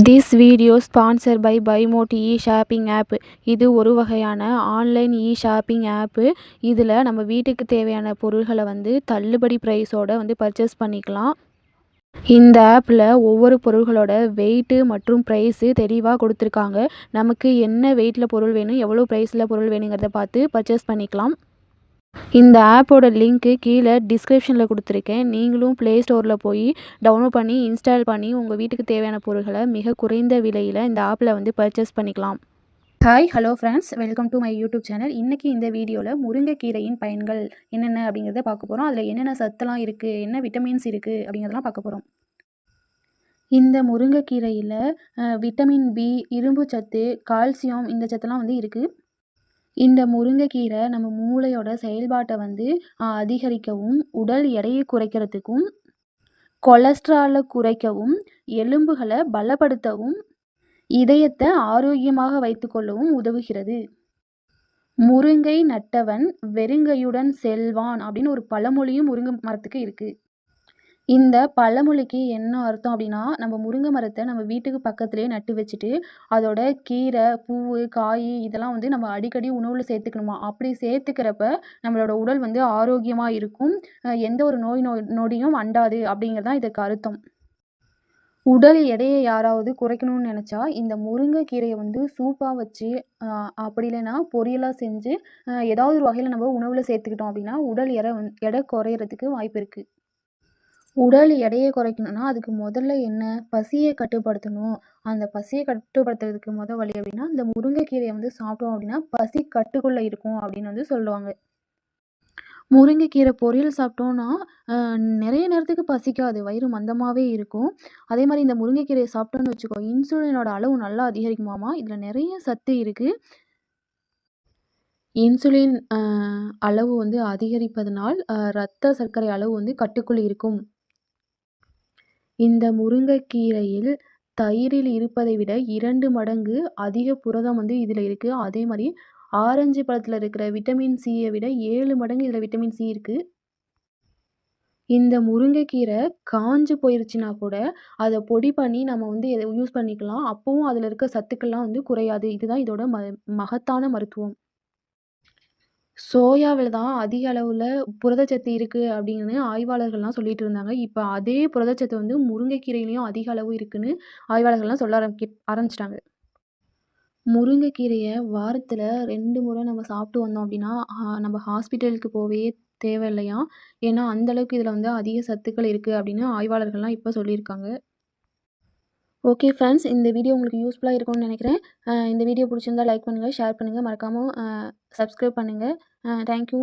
This video sponsor by பைமோட் e shopping app இது ஒரு வகையான ஆன்லைன் இ ஷாப்பிங் ஆப்பு இதில் நம்ம வீட்டுக்கு தேவையான பொருள்களை வந்து தள்ளுபடி ப்ரைஸோட வந்து பர்ச்சேஸ் பண்ணிக்கலாம். இந்த ஆப்பில் ஒவ்வொரு பொருள்களோட வெயிட்டு மற்றும் ப்ரைஸு தெளிவாக கொடுத்துருக்காங்க. நமக்கு என்ன வெயிட்டில் பொருள் வேணும் எவ்வளோ ப்ரைஸில் பொருள் வேணுங்கிறத பார்த்து பர்ச்சேஸ் பண்ணிக்கலாம். இந்த ஆப்போட லிங்க்கு கீழே டிஸ்கிரிப்ஷனில் கொடுத்துருக்கேன். நீங்களும் ப்ளே ஸ்டோரில் போய் டவுன்லோட் பண்ணி இன்ஸ்டால் பண்ணி உங்கள் வீட்டுக்கு தேவையான பொருட்களை மிக குறைந்த விலையில் இந்த ஆப்பில் வந்து பர்ச்சேஸ் பண்ணிக்கலாம். Hi hello friends welcome to my YouTube channel இன்றைக்கி இந்த வீடியோவில் முருங்கைக்கீரையின் பயன்கள் என்னென்ன அப்படிங்கிறத பார்க்க போகிறோம் அதில் என்னென்ன சத்துலாம் இருக்குது என்ன விட்டமின்ஸ் இருக்குது அப்படிங்கிறதெல்லாம் பார்க்க போகிறோம் இந்த முருங்கைக்கீரையில் விட்டமின் பி இரும்பு சத்து கால்சியம் இந்த சத்துலாம் வந்து இருக்குது இந்த முருங்கைக்கீரை நம்ம மூளையோட செயல்பாட்டை வந்து அதிகரிக்கவும் உடல் எடையை குறைக்கிறதுக்கும் கொலஸ்ட்ராலை குறைக்கவும் எலும்புகளை பலப்படுத்தவும் இதயத்தை ஆரோக்கியமாக வைத்துக்கொள்ளவும் உதவுகிறது. முருங்கை நட்டவன் வெறுங்கையுடன் செல்வான் அப்படின்னு ஒரு பழமொழியும் முருங்கை மரத்துக்கு இருக்குது இந்த பழமொழிக்கு என்ன அர்த்தம் அப்படின்னா நம்ம முருங்கை மரத்தை நம்ம வீட்டுக்கு பக்கத்துலேயே நட்டு வச்சுட்டு அதோட கீரை பூ காய் இதெல்லாம் வந்து நம்ம அடிக்கடி உணவில் சேர்த்துக்கணுமா? அப்படி சேர்த்துக்கிறப்ப நம்மளோட உடல் வந்து ஆரோக்கியமாக இருக்கும். எந்த ஒரு நோய் நோய் நொடியும் அண்டாது அப்படிங்கிறது தான் இதுக்கு அர்த்தம். உடல் எடையை யாராவது குறைக்கணும்னு நினச்சா இந்த முருங்கைக்கீரையை வந்து சூப்பாக வச்சு அப்படி இல்லைன்னா பொரியலாக செஞ்சு ஏதாவது ஒரு வகையில் நம்ம உணவில் சேர்த்துக்கிட்டோம் அப்படின்னா உடல் எடை எடை குறையிறதுக்கு வாய்ப்பு இருக்குது உடல் எடையை குறைக்கணும்னா அதுக்கு முதல்ல என்ன? பசியை கட்டுப்படுத்தணும். அந்த பசியை கட்டுப்படுத்துறதுக்கு முதல் வழி அப்படின்னா இந்த முருங்கைக்கீரையை வந்து சாப்பிட்டோம் அப்படின்னா பசி கட்டுக்குள்ளே இருக்கும் அப்படின்னு வந்து சொல்லுவாங்க. முருங்கைக்கீரை பொரியல் சாப்பிட்டோன்னா நிறைய நேரத்துக்கு பசிக்காது. வயிறு மந்தமாகவே இருக்கும். அதே மாதிரி இந்த முருங்கைக்கீரையை சாப்பிட்டோன்னு வச்சுக்கோ இன்சுலினோட அளவு நல்லா அதிகரிக்குமாமா? இதில் நிறைய சத்து இருக்குது இன்சுலின் அளவு வந்து அதிகரிப்பதனால் இரத்த சர்க்கரை அளவு வந்து கட்டுக்குள் இருக்கும். இந்த முருங்கைக்கீரையில் தயிரில் இருப்பதை விட இரண்டு மடங்கு அதிக புரதம் வந்து இதில் இருக்குது அதே மாதிரி ஆரஞ்சு பழத்தில் இருக்கிற விட்டமின் சியை விட ஏழு மடங்கு இதில் விட்டமின் சி இருக்குது இந்த முருங்கைக்கீரை காஞ்சு போயிருச்சுன்னா கூட அதை பொடி பண்ணி நம்ம வந்து யூஸ் பண்ணிக்கலாம். அப்போவும் அதில் இருக்க சத்துக்கள்லாம் வந்து குறையாது. இதுதான் இதோட ம மகத்தான மருத்துவம். சோயாவில் தான் அதிக அளவில் புரதச்சத்து இருக்குது அப்படின்னு ஆய்வாளர்கள்லாம் சொல்லிட்டு இருந்தாங்க. இப்போ அதே புரதச்சத்து வந்து முருங்கைக்கீரையிலையும் அதிக அளவு இருக்குதுன்னு ஆய்வாளர்கள்லாம் சொல்ல ஆரம்பி ஆரம்பிச்சிட்டாங்க. முருங்கைக்கீரையை வாரத்தில் ரெண்டு முறை நம்ம சாப்பிட்டு வந்தோம் அப்படின்னா நம்ம ஹாஸ்பிட்டலுக்கு போவே தேவையில்லையா? ஏன்னா அந்தளவுக்கு இதில் வந்து அதிக சத்துக்கள் இருக்குது அப்படின்னு ஆய்வாளர்கள்லாம் இப்போ சொல்லியிருக்காங்க. ஓகே ஃப்ரெண்ட்ஸ் இந்த வீடியோ உங்களுக்கு யூஸ்ஃபுல்லாக இருக்கும்னு நினைக்கிறேன். இந்த வீடியோ பிடிச்சிருந்தா லைக் பண்ணுங்கள் ஷேர் பண்ணுங்கள் மறக்காமல் சப்ஸ்கிரைப் பண்ணுங்கள் தேங்க்யூ